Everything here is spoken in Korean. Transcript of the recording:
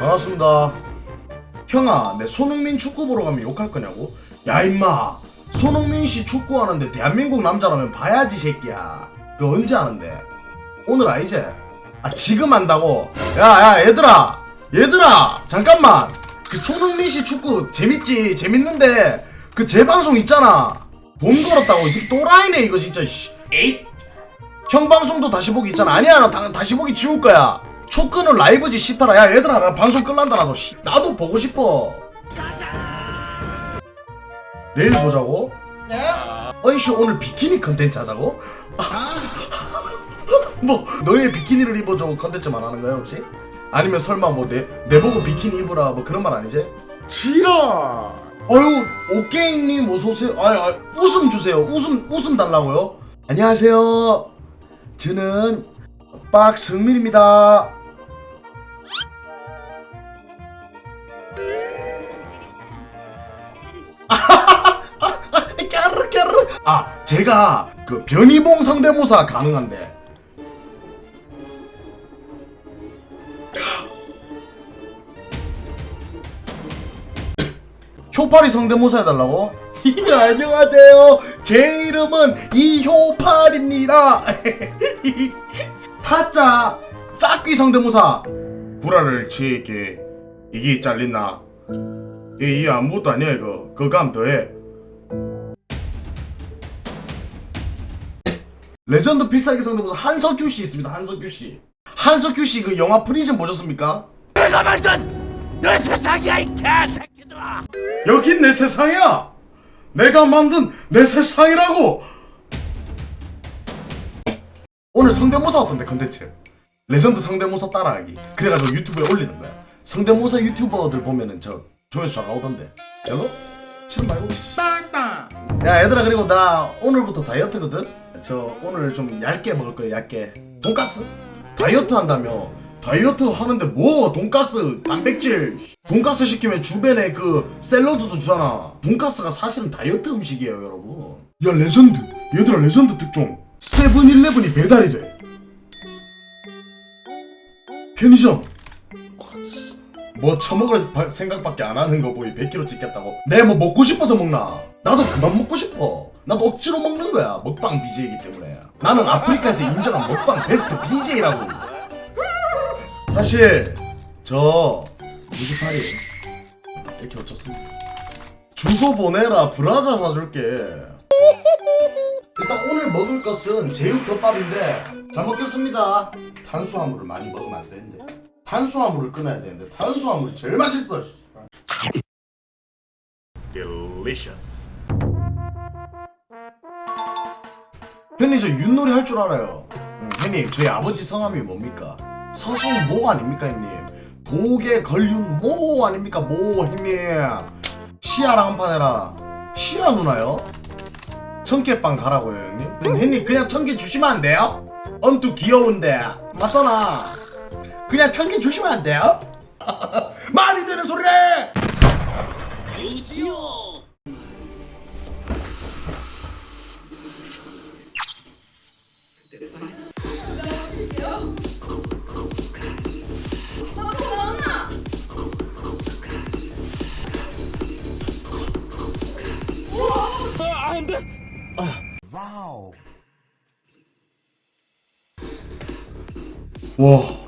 반갑습니다. 형아, 내 손흥민 축구 보러 가면 욕할 거냐고? 야 임마, 손흥민 씨 축구하는데 대한민국 남자라면 봐야지 새끼야. 그 언제 하는데? 오늘 아니지? 아 지금 한다고? 야 야 얘들아, 얘들아 잠깐만. 그 손흥민 씨 축구 재밌지, 재밌는데 그 재방송 있잖아. 돈 걸었다고 이 새끼 또라이네 이거 진짜. 씨. 에잇. 형 방송도 다시 보기 있잖아. 아니야, 나 다, 다시 보기 지울 거야. 축구는 라이브지 싫더라. 야, 얘들아, 나 방송 나도. 씨. 나도 보고 싶어. 내일 보자고? 네? 어이씨, 오늘 비키니 컨텐츠 하자고? 뭐, 너의 비키니를 입어줘 컨텐츠만 하는 거야, 혹시? 아니면 설마 뭐, 내, 내보고 비키니 입으라, 뭐 그런 말 아니지? 지랄! 어유 오케이님 어서오세요. 아, 아, 웃음 주세요. 웃음, 웃음 달라고요? 안녕하세요. 저는 박승민입니다. 아 제가 그 변희봉 성대모사 가능한데. 효파리 성대모사 해달라고? 예, 안녕하세요. 제 이름은 이효팔입니다. 타짜 짝귀 성대모사. 구라를 치게 이게 잘린나? 이, 이 아무것도 아니야 이거. 하면 더해. 레전드 필살기 성대모사 한석규 씨 있습니다. 한석규 씨. 한석규 씨 그 영화 프리즌 보셨습니까? 내가 만든 내 세상이야 이 개새끼들아 여긴 내 세상이야. 내가 만든 내 세상이라고. 오늘 성대모사 어떤데 컨텐츠? 레전드 성대모사 따라하기. 그래가지고 유튜브에 올리는 거야. 성대모사 유튜버들 보면은 저 조회수 잘 나오던데. 별로? 싫은 말고. 야 얘들아 그리고 나 오늘부터 다이어트거든. 저 오늘 좀 얇게 먹을 거야 얇게. 돈가스? 다이어트 한다며. 다이어트 하는데 뭐 돈가스 단백질. 돈가스 시키면 주변에 그 샐러드도 주잖아. 돈가스가 사실은 다이어트 음식이에요 여러분. 야 레전드. 얘들아 레전드 특종. 세븐일레븐이 배달이 돼. 편의점. 뭐 처먹을 바- 생각밖에 안 하는 거 보이. 100kg 찍겠다고. 내 뭐 먹고 싶어서 먹나? 나도 그만 먹고 싶어 나도 억지로 먹는 거야. 먹방 BJ이기 때문에. 나는 아프리카에서 인정한 먹방 베스트 BJ라고. 사실 저 98이 이렇게 어쩌습니까? 주소 보내라 브라자 사줄게. 일단 오늘 먹을 것은 제육덮밥인데 잘 먹겠습니다. 탄수화물을 많이 먹으면 안 되는데. 탄수화물을 끊어야 되는데 탄수화물이 제일 맛있어 Delicious 형님 저 윷놀이 할 줄 알아요 응, 형님 저희 아버지 성함이 뭡니까? 서성 모 아닙니까 형님? 도계 걸륜 모 아닙니까 모 형님 시아랑 한판 해라 시아 누나요? 청개빵 가라고요 형님? 음, 형님 그냥 청개 주시면 안 돼요? 엄청 귀여운데 맞잖아 그냥 청개 주시면 안 돼요? 말이 되는 소리래 እንደ 와.